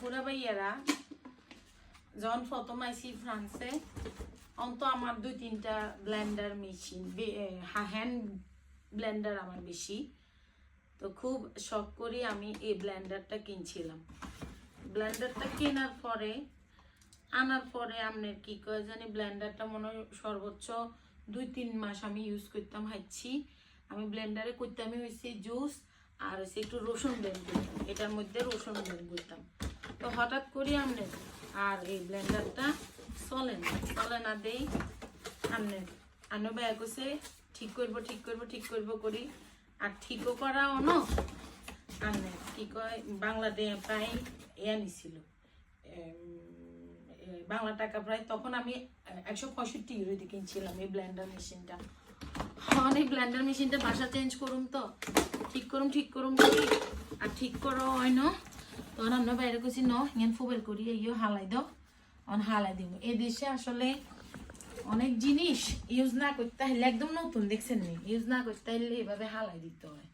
আপুরা ভাইয়ারা, যখন প্রথম আইসি ফ্রান্সে অন্ত আমার দুই তিনটা ব্লেন্ডার মেশিন হ্যান্ড ব্লেন্ডার আমার বেশি। তো খুব শখ করে আমি এই ব্লেন্ডারটা কিনছিলাম। ব্লেন্ডারটা কেনার পরে, আনার পরে আপনার কি কয় জানি ব্লেন্ডারটা মনে হয় সর্বোচ্চ দুই তিন মাস আমি ইউজ করতাম হাইছি আমি ব্লেন্ডারে করতাম হয়েছে জুস আর হচ্ছে একটু রসুন ব্লেন্ড করতাম। এটার মধ্যে রসুন ব্লেন্ড করতাম। তো হঠাৎ করি আমনে আর এই ব্লেন্ডারটা চলে না চলে না দেই আমনে। আনো ব্যয় করছে ঠিক করব ঠিক করব ঠিক করব করি। আর ঠিকও করাও ন। আমনে কি কয় বাংলাদেশ প্রায় ইয়া নিছিল বাংলা টাকা প্রায় তখন আমি একশো পঁয়ষট্টি ইউরো দিয়ে কিনছিলাম এই ব্লেন্ডার মেশিনটা। এখন এই ব্লেন্ডার মেশিনটা বাসা চেঞ্জ করুম তো। ঠিক করুম ঠিক করুম করি। আর ঠিক করো হয় না। তখন আমরা বাইরে করছি ন ইন ফুবের করি ইয়ে হালাই দাও। অন হালাই দিব। এই দেশে আসলে অনেক জিনিস ইউজ না করতে হলে একদম নতুন, দেখছেন নি? ইউজ না করতে হলে এভাবে হালাই দিতে হয়।